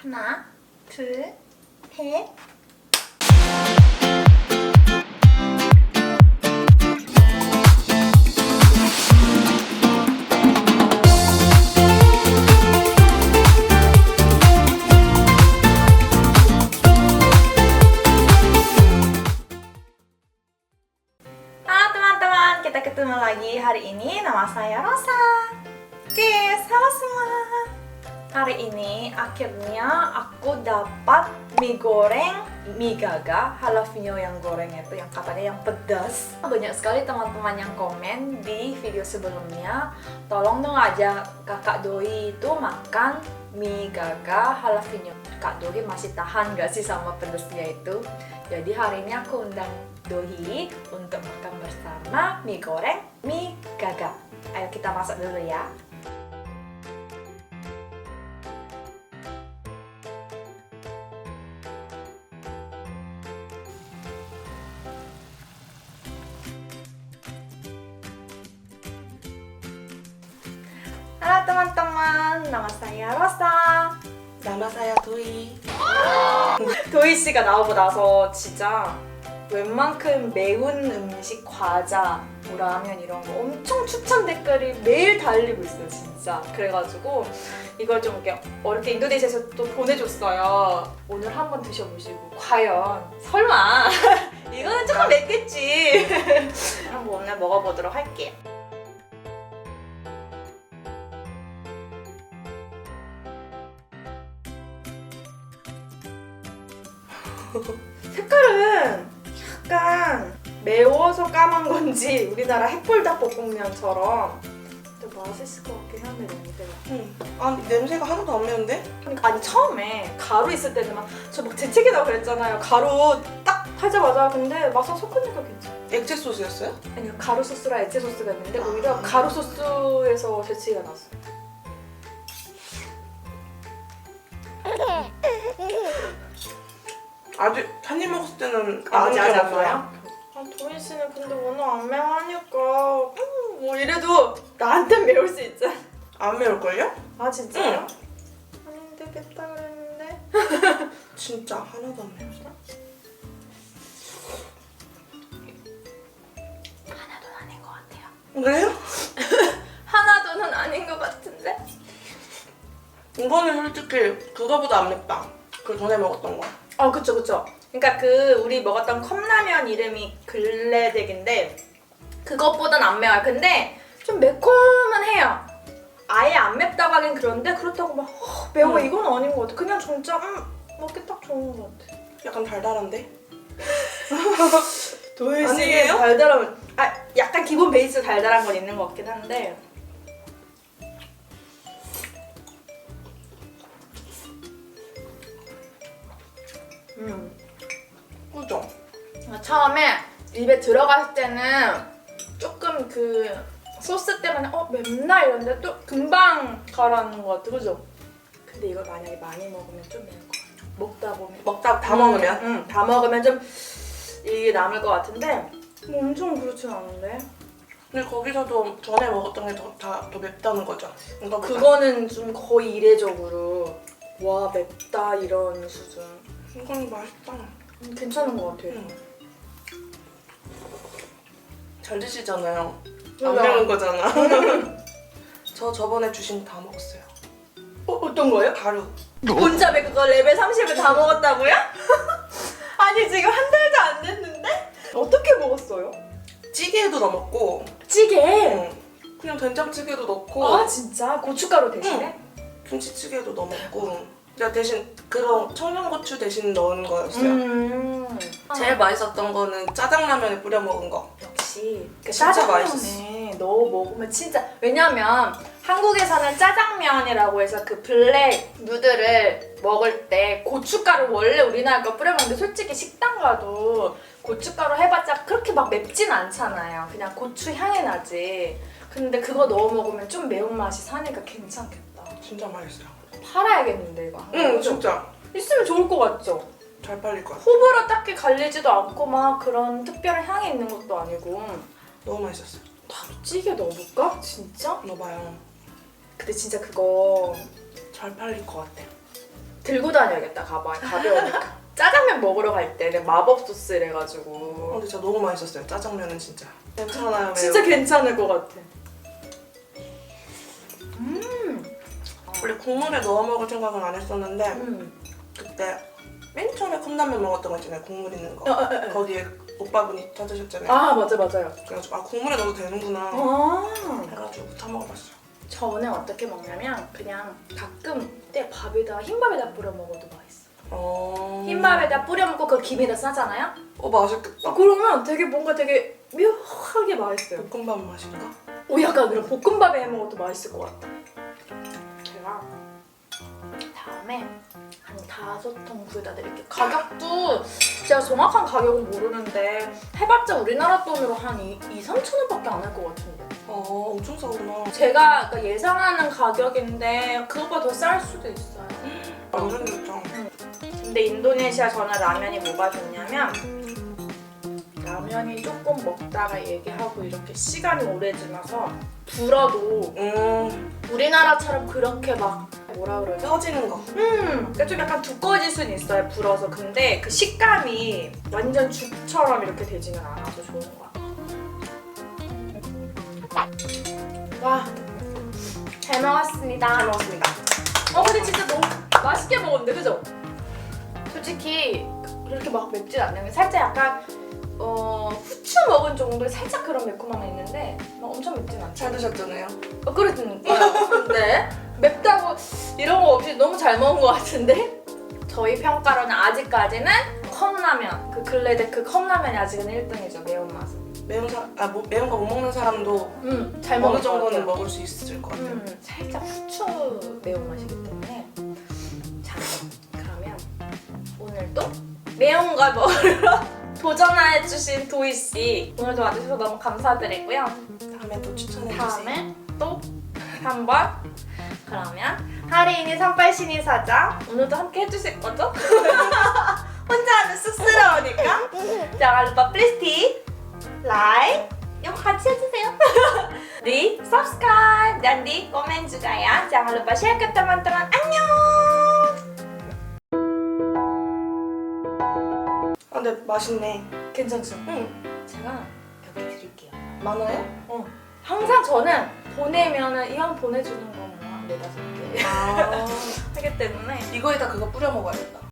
하나, 둘, 셋. Halo teman-teman, kita ketemu lagi hari ini. Nama saya Rosa. Oke, halo semua. Hari ini akhirnya aku dapat mie goreng mie gaga jalapeno yang goreng itu yang katanya yang pedas. Banyak sekali teman-teman yang komen di video sebelumnya, tolong dong aja kakak Doi itu makan mie gaga jalapeno. Kak Doi masih tahan gak sih sama pedasnya itu? Jadi hari ini aku undang Doi untuk makan bersama mie goreng mie gaga. Ayo kita masak dulu ya. Saya Rosa. nama saya Dwi. 도희 씨가 나오고 나서 진짜 웬만큼 매운 음식, 과자, 뭐 라면 이런 거 엄청 추천 댓글이 매일 달리고 있어요, 진짜. 그래가지고 이걸 좀 이렇게 어렵게 인도네시아에서 또 보내줬어요. 오늘 한번 드셔보시고 과연 설마 이거는 조금 맵겠지. 한번 오늘 먹어보도록 할게요. 색깔은 약간 매워서 까만 건지 우리나라 햇불닭볶음면처럼 또 맛있을 것 같긴 한데 냄새가 응. 아 냄새가 하나도 안 매운데? 그러니까 아니 처음에 가루 있을 때는 막저 막 재채기라고 그랬잖아요 가루 딱 하자마자 근데 막상 섞으니까 괜찮아 액체 소스였어요? 아니 가루 소스랑 액체 소스가 있는데 오히려 가루 소스에서 재채기가 났어 아직 한입 먹었을 때는 아직 아직 안. 나요? 아 도희 씨는 근데 오늘 안 매워하니까 음, 뭐 이래도 나한텐 매울 수 있잖아 안 매울걸요? 아 진짜요? 아닌데 맵다 그랬는데 진짜 하나도 안 매웠어. 하나도 아닌 것 같아요 그래요? 하나도는 아닌 것 같은데 이거는 솔직히 그거보다 안 맵다. 그 전에 먹었던 거. 어 그쵸 그쵸. 그러니까 그 우리 먹었던 컵라면 이름이 글래덱인데 그것보단 안 매워요. 근데 좀 매콤은 해요. 아예 안 맵다고 하긴 그런데 그렇다고 막 어, 매워. 음. 이건 아닌 것 같아. 그냥 진짜 음 먹기 딱 좋은 것 같아. 약간 달달한데? 아니에요? 달달함은 아 약간 기본 베이스 달달한 건 있는 것 같긴 한데 음 그죠? 처음에 입에 들어갔을 때는 조금 그 소스 때문에 어 맵나 이런데 또 금방 가라앉는 것 같아 그죠? 근데 이걸 만약에 많이 먹으면 좀 매울 것 같아 먹다 보면 먹다 다 먹으면? 응, 다 먹으면 좀 이게 남을 것 같은데 뭐 엄청 그렇진 않은데 근데 거기서도 전에 먹었던 게더다더 맵다는 거죠. 이거보다. 그거는 좀 거의 이례적으로 와 맵다 이런 수준 이건 맛있다. 음, 괜찮은 것 같아 응. 잘 드시잖아요. 왜요? 안 매운 거잖아. 저 저번에 주신 거 다 먹었어요. 어, 어떤 거예요? 가루. 혼자배 그거 레벨 30을 다 먹었다고요? 아니 지금 한 달도 안 됐는데? 어떻게 먹었어요? 찌개에도 넣어 먹고 찌개 응. 그냥 된장찌개도 넣고 아 진짜? 고춧가루 대신에? 김치찌개도 넣어 내가 대신 그런 청양고추 대신 넣은 거였어요. 음 제일 맛있었던 거는 짜장라면에 뿌려 먹은 거. 역시 그 진짜 짜장면에 넣어 먹으면 진짜 왜냐면 한국에서는 짜장면이라고 해서 그 블랙 누들을 먹을 때 고춧가루 원래 우리나라 거 뿌려 먹는데 솔직히 식당 가도 고춧가루 해봤자 그렇게 막 맵진 않잖아요 그냥 고추 향이 나지 근데 그거 넣어 먹으면 좀 매운맛이 사니까 괜찮겠다 진짜 맛있어요. 팔아야겠는데 이거 응, 진짜 있으면 좋을 것 같죠? 잘 팔릴 거야. 호불호 딱히 갈리지도 않고 막 그런 특별한 향이 있는 것도 아니고 너무 맛있었어요. 나도 찌개 넣어볼까? 진짜? 넣어봐요. 근데 진짜 그거 잘 팔릴 것 같아. 들고 다녀야겠다 가방에 가벼우니까 짜장면 먹으러 갈 때는 마법 소스 어, 이래가지고 근데 진짜 너무 맛있었어요. 짜장면은 진짜. 괜찮아요. 진짜. 괜찮을 것 같아 원래 국물에 넣어 먹을 생각은 안 했었는데 음. 그때 맨 처음에 컵라면 먹었던 거 있잖아요. 국물 있는 거. 어, 어, 어. 거기에 오빠분이 찾으셨잖아요. 아 맞아 맞아요 그래가지고 아 국물에 넣어도 되는구나 아. 해가지고 다 먹어봤어요. 저는 어떻게 먹냐면 그냥 가끔 때 밥에다 흰밥에다 뿌려 먹어도 맛있어 어... 흰밥에다 뿌려 먹고 그 김에다 싸잖아요 어 맛있겠다. 어, 그러면 되게 뭔가 되게 묘하게 맛있어요 볶음밥 맛인가? 오 약간 그런 볶음밥에 해 먹어도 맛있을 것 같아. 다섯 통 구해다 드릴게요. 가격도 제가 정확한 가격은 모르는데 해봤자 우리나라 돈으로 한 2, 2 3천 원밖에 안 할 것 같은데. 어 엄청 싸구나. 제가 그러니까 예상하는 가격인데 그것보다 더 쌀 수도 있어요. 완전 좋죠. 근데 인도네시아 저는 라면이 뭐가 좋냐면 라면이 조금 먹다가 얘기하고 이렇게 시간이 오래 지나서 불어도 음 우리나라처럼 그렇게 막 뭐라 그러죠? 펴지는 거. 음, 그러니까 좀 약간 두꺼워질 수는 있어요 불어서 근데 그 식감이 완전 죽처럼 이렇게 되지는 않아서 좋은 거야. 와, 잘 먹었습니다. 잘 먹었습니다. 어 근데 진짜 너무 맛있게 먹었는데 그죠? 솔직히 그렇게 막 맵진 않는데 살짝 약간 어 후추 먹은 정도의 살짝 그런 매콤함이 있는데 막 엄청 맵진 않죠. 잘 드셨잖아요. 어, 그랬던 거예요. 근데 맵다고 이런 거 없이 너무 잘 먹은 것 같은데? 저희 평가로는 아직까지는 컵라면, 그 글래데 그 컵라면이 아직은 1등이죠, 매운맛은. 매운 사람, 아 뭐, 매운 거 못 먹는 사람도 음, 잘 어느 먹을 것 정도는 같아요. 먹을 수 있을 것 같아요. 음, 살짝 후추 매운맛이기 때문에. 자, 그러면 오늘도 매운 걸 먹으러 도전해주신 도희씨. 오늘도 와주셔서 너무 감사드리고요. 다음에 또 추천해 주세요. 다음에 또 한번 그러면 하리인이 산발신이 사자 오늘도 함께 해주실 거죠? 혼자 하면 쑥스러우니까 lupa please di like yuk 같이 해주세요 di subscribe komen juga ya Jangan lupa share ke teman-teman 안녕 아 근데 맛있네. 괜찮죠? 응. 제가 몇 개 드릴게요 많아요? 어. 항상 저는 보내면은 이왕 보내주는 한 네다섯 개 아 하기 때문에 이거에다 그거 뿌려 먹어야겠다.